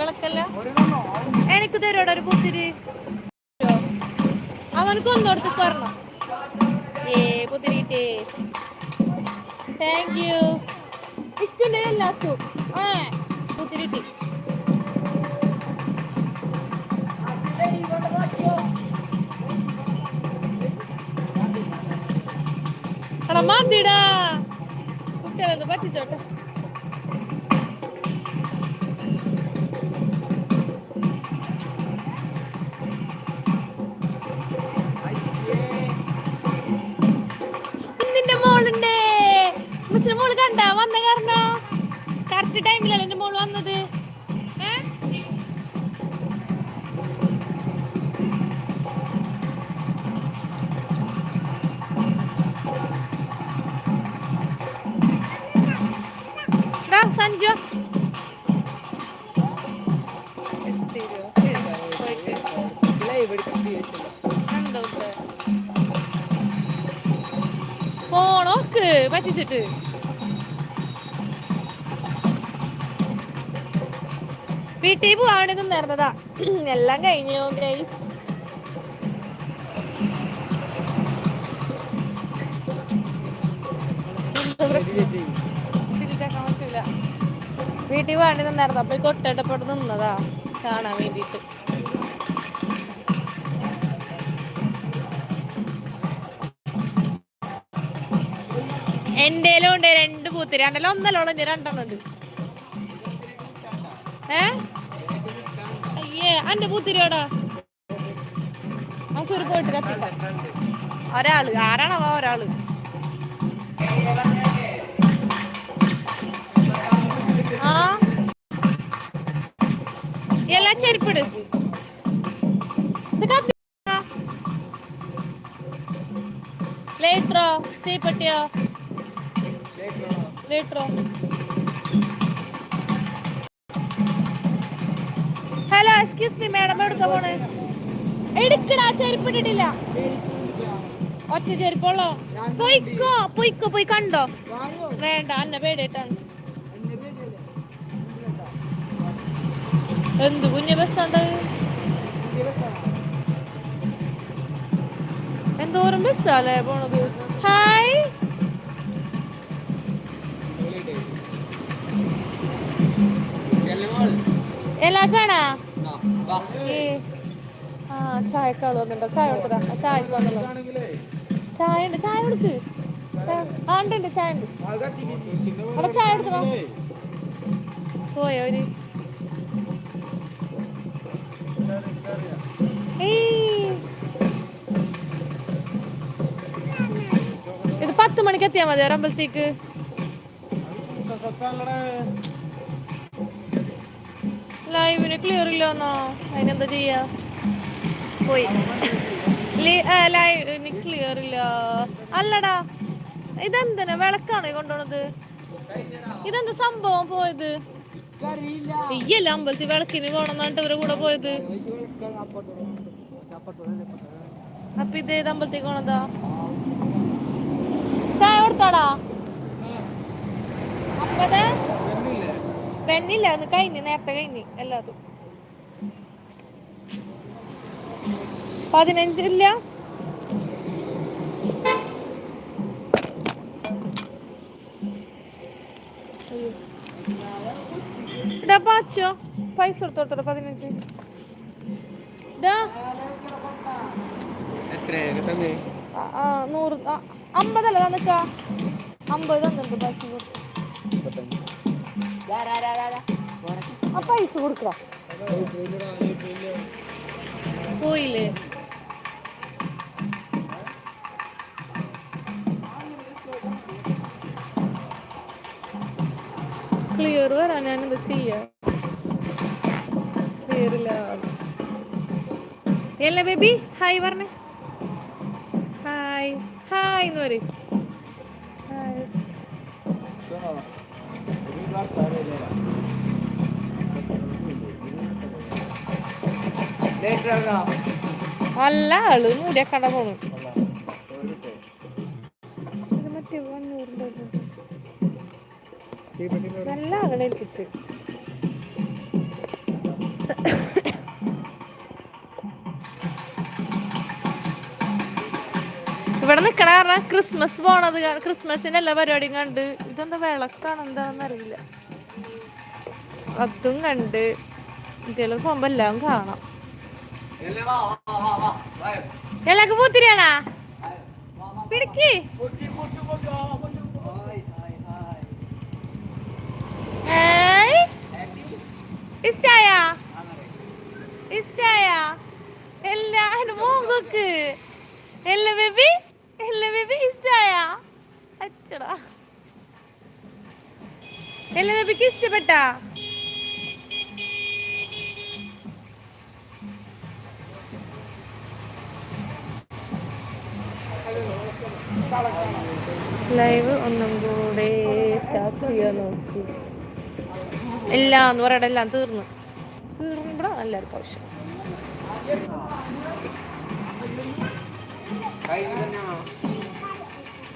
വിളക്കല്ല എനിക്ക് തരോടെ ഒരു പുത്തിരി അവനക്ക് ഒന്നോടത്ത് തരണം ഏ പുത്തിരിട്ടേ താങ്ക് യു ഇക്കുന്നെ എല്ലാത്തും ആ പുത്തിരിട്ടി എടാ മതിടാ കുട്ടികളൊന്ന് പറ്റിച്ചോട്ടെ. മോളുണ്ടേ. മോൾ കണ്ട? വന്ന കാരണം കറക്റ്റ് ടൈമിലല്ല എന്റെ മോൾ വന്നത്. സഞ്ജു. ഫോണോക്ക് പറ്റിച്ചിട്ട് വീട്ടിൽ പോവാണ്ട് നേർന്നതാ എല്ലാം കഴിഞ്ഞു ഗൈസ് വീട്ടിൽ പോവാണ്ട് നിന്നായിരുന്നു അപ്പൊ കൊട്ടേട്ടപ്പോട്ട് നിന്നതാ. കാണാൻ വേണ്ടിട്ട് എന്തേലും ഉണ്ട് രണ്ട് പൂത്തിരി രണ്ടല്ല ഒന്നല്ലോളം ഉണ്ട് രണ്ടെണ്ണം ഉണ്ട്. ഏ? അയ്യേ അന്റെ പൂത്തിരിയോടാ? നമുക്കൊരു പോയിട്ട് കത്തിക്കാം. ഒരാൾ ആരാണോ ഒരാൾ? ആ? എല്ലാ ചെരുപ്പിട്. ഇത് കത്തി ലേറ്ററോ തീപ്പെട്ടിയോ? ലേറ്ററോ ഹലോ എക്സ്ക്യൂസ് മീ മാഡം എടുക്ക പോണേ? എടുക്കടാ ചെരുപ്പിട്ടിട്ടില്ല ഒറ്റ ചെരുപ്പുള്ളോ? പൊയ്ക്കോ പൊയ്ക്കോ പോയി കണ്ടോ? വേണ്ട അന്ന പേടിയിട്ടാണ് എന്ത് കുഞ്ഞ ബസ്സുണ്ട് എന്തോരം ബസ്സാലേ പോണത്? ഹായ് എല്ലാ കാണാ ഏ. ആ ചായക്കാൾ വന്നിട്ടുണ്ടോ. ചായ കൊടുത്തടാ ചായക്ക് വന്നല്ലോ. ചായ ഉണ്ട്. ചായ കൊടുക്ക്. ചായ ആ ഉണ്ട് ഉണ്ട്. ചായ ഉണ്ട്. അവിടെ ചായ എടുത്തോ പോയോ ഒരു ഇത് പത്ത് മണിക്ക് എത്തിയാ മതി. അമ്പലത്തേക്ക്. ലൈവിന് ക്ലിയർ ഇല്ലെന്നോ? അതിനെന്താ ചെയ്യാ? പോയി. ലൈവിന് ക്ലിയർ ഇല്ല. അല്ലടാ ഇതെന്തിനാ? വിളക്കാണ് കൊണ്ടുപോണത്? ഇതെന്താ സംഭവം പോയത്? ഇയ്യല്ല അമ്പലത്തിൽ വിളക്കിന് പോണെന്നിട്ട് ഇവരെ കൂടെ പോയത്. അപ്പൊ ഇത് ഏത് അമ്പലത്തിൽ പോണതാ ചായ കൊടുത്താടാ അമ്പത് പെണ്ണില്ല അത് കഴിഞ്ഞ് നേരത്തെ കഴിഞ്ഞ് എല്ലാതും. പതിനഞ്ചില്ല പാച്ചോ പൈസ കൊടുത്തോട്ടോ പതിനഞ്ച്. നൂറ് അമ്പതല്ല തന്നിക്ക? അമ്പത് തന്നിട്ട് ബാക്കി കൊടുത്തു. ആ പൈസ കൊടുക്കടാ. പോയില്ലേ? ക്ലിയർ വരാൻ ഞാൻ ചെയ്യാം. ചെയ്യാ ക്ലിയർ ഇല്ല. അല്ല ബേബി? ഹായ് പറഞ്ഞേ. ഹായ് ഹായ് എന്ന് പറയും. ഹായ് നല്ല ആൾ. കട പോണു. നല്ല ആളെ ഏൽപ്പിച്ച് ഇവിടെ നിക്കണ കാരണം ക്രിസ്മസ് പോണത് ക്രിസ്മസിന്റെ എല്ലാ പരിപാടിയും കണ്ട്. ഇതെന്താ വിളക്കാണ്? എന്താണെന്ന് അറിയില്ല. അതും കണ്ട്. ഇതിലൊക്കെ പോകുമ്പോ എല്ലാം കാണാം. എല്ലാവർക്കും പൂത്തിരിയാണാ? പിടിക്ക്. ഇഷ്ടായ? ഇഷ്ടായ? എല്ലാ മോങ്കക്ക് എല്ല ബേബി. എല്ല ബേബി ഇഷ്ടായാ അച്ചടാ. എല്ല ബേബിക്ക് ഇഷ്ടപ്പെട്ടാ ലൈവ് ഒന്നും കൂടെ സാക്ഷിയാ നോക്കി. എല്ലാം എന്ന് പറയട്ടെ എല്ലാം തീർന്നു. തീർന്നപ്പോഴാ എല്ലാവർക്കും ആവശ്യം കൈ തന്നെ